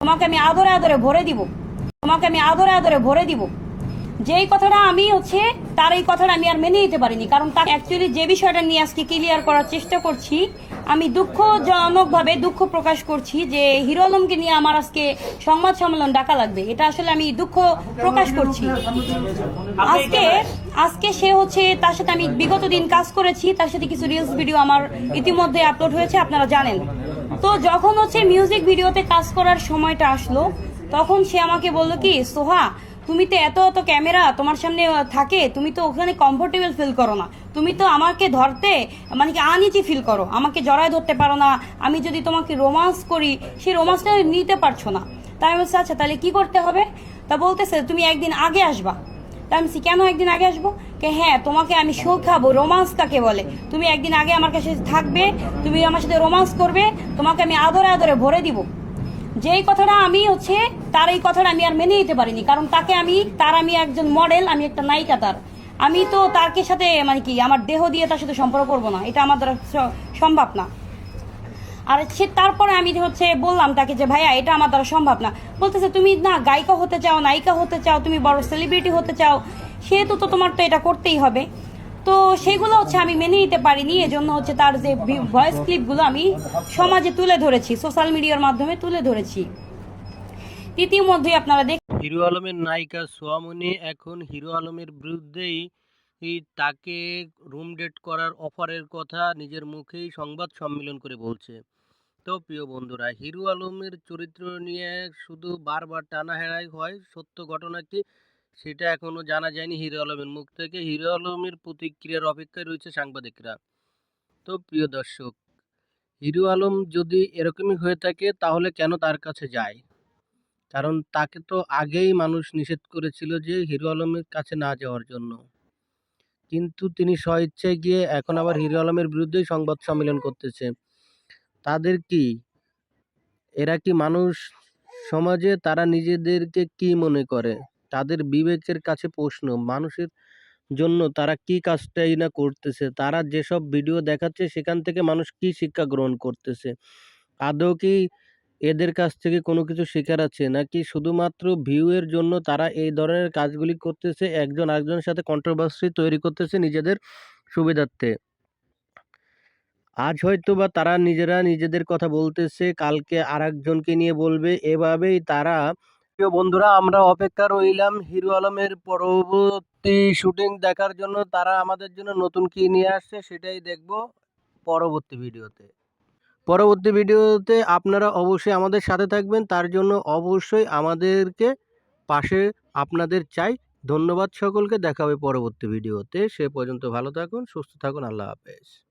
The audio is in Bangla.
তোমাকে আমি আদরে আদরে ভরে দিব। তোমাকে আমি আদরে আদরে ভরে দিব। যেই কথাটা আমি হচ্ছে, তার এই কথাটা আমি আর মেনে নিতে পারিনি। কারণ তার অ্যাকচুয়ালি যে বিষয়টা নিয়ে আজকে ক্লিয়ার করার চেষ্টা করছি, আমি দুঃখজনকভাবে দুঃখ প্রকাশ করছি যে হিরো আলমকে নিয়ে আমার আজকে সংবাদ সম্মেলন ডাকা লাগবে। এটা আসলে আমি দুঃখ প্রকাশ করছি। আজকে আজকে সে হচ্ছে তার সাথে আমি বিগত দিন কাজ করেছি। তার সাথে কিছু রিলস ভিডিও আমার ইতিমধ্যে আপলোড হয়েছে, আপনারা জানেন। তো যখন হচ্ছে মিউজিক ভিডিওতে কাজ করার সময়টা আসলো, তখন সে আমাকে বলল কি, সোহা, তুমি তো এত এত ক্যামেরা তোমার সামনে থাকে, তুমি তো ওখানে কমফোর্টেবল ফিল করো না। তুমি তো আমাকে ধরতে মানে কি আনিচি ফিল করো, আমাকে জড়ায় ধরতে পারো না। আমি যদি তোমাকে রোমান্স করি সেই রোমান্সটা নিতে পারছ না। তাই আমি বলছি আচ্ছা তাহলে কি করতে হবে? তা বলতেছে, তুমি একদিন আগে আসবা। তা আমি কেন একদিন আগে আসব? কে হ্যাঁ তোমাকে আমি শেখাবো রোমান্স কাকে বলে? তুমি একদিন আগে আমার কাছে থাকবে, তুমি আমার সাথে রোমান্স করবে, তোমাকে আমি আদরে আদরে ভরে দিব। যেই কথাটা আমি হচ্ছে, তার এই কথাটা আমি আর মেনে নিতে পারিনি, কারণ তাকে আমি, তার আমি একজন মডেল আমি একটা নায়িকা তার। আমি তো তারকে সাথে মানে কি, আমার দেহ দিয়ে তার সাথে সম্পর্ক করব না, এটা আমার দ্বারা সম্ভব না। আর সে তারপরে আমি হচ্ছে বললাম তাকে যে, ভাইয়া, এটা আমার দ্বারা সম্ভব না। বলতেছে, তুমি না গায়িকা হতে চাও, নায়িকা হতে চাও, তুমি বড় সেলিব্রিটি হতে চাও, সেহেতু তো তোমার তো এটা করতেই হবে। তো সেগুলো হচ্ছে আমি মেনে নিতে পারিনি, এজন্য হচ্ছে তার যে ভয়েস ক্লিপগুলো আমি সমাজে তুলে ধরেছি সোশ্যাল মিডিয়ার মাধ্যমে তুলে ধরেছি। ইতিমধ্যে আপনারা দেখ হিরো আলমের নায়িকা সোয়ামনি এখন হিরো আলমের বিরুদ্ধেই ই তাকে রুম ডেট করার অফারের কথা নিজের মুখেই সংবাদ সম্মেলন করে বলছে। তো প্রিয় বন্ধুরা, হিরু আলমের চরিত্র নিয়ে শুধু বারবার টানাহেড়াই হয়, সত্য ঘটনা কি সেটা এখনও জানা যায়নি হিরো আলমের মুখ থেকে। হিরো আলমের প্রতিক্রিয়ার অপেক্ষায় রয়েছে সাংবাদিকরা। তো প্রিয় দর্শক, হিরো আলম যদি এরকমই হয়ে থাকে তাহলে কেন তার কাছে যায়? কারণ তাকে তো আগেই মানুষ নিষেধ করেছিল যে হিরো আলমের কাছে না যাওয়ার জন্য। কিন্তু তিনি স্বইচ্ছায় গিয়ে এখন আবার হিরো আলমের বিরুদ্ধেই সংবাদ সম্মেলন করতেছে। তাদের কি এরা কি মানুষ সমাজে তারা নিজেদেরকে কি মনে করে? তাদের বিবেকের কাছে প্রশ্ন মানুষের জন্য তারা কি কাজটাই না করতেছে? তারা যেসব ভিডিও দেখাচ্ছে সেখান থেকে মানুষ কি শিক্ষা গ্রহণ করতেছে? আদৌ কি এদের কাছ থেকে কোনো কিছু শেখার আছে? নাকি শুধুমাত্র ভিউয়ের জন্য তারা এই ধরনের কাজগুলি করতেছে, একজন আরেকজনের সাথে কন্ট্রোভার্সি তৈরি করতেছে নিজেদের সুবিধার্থে? আজ হয়তো বা তারা নিজেরা নিজেদের কথা বলতেছে, কালকে আর একজনকে নিয়ে বলবে, এভাবেই তারা প্রিয় বন্ধুরা, আমরা অপেক্ষা রইলাম হিরো আলমের পরবর্তী শুটিং দেখার জন্য। তারা আমাদের জন্য নতুন কি নিয়ে আসছে সেটাই দেখব পরবর্তী ভিডিওতে। পরবর্তী ভিডিওতে আপনারা অবশ্যই আমাদের সাথে থাকবেন। তার জন্য অবশ্যই আমাদেরকে পাশে আপনাদের চাই। ধন্যবাদ সকলকে। দেখা হবে পরবর্তী ভিডিওতে। সে পর্যন্ত ভালো থাকুন, সুস্থ থাকুন। আল্লাহ হাফেজ।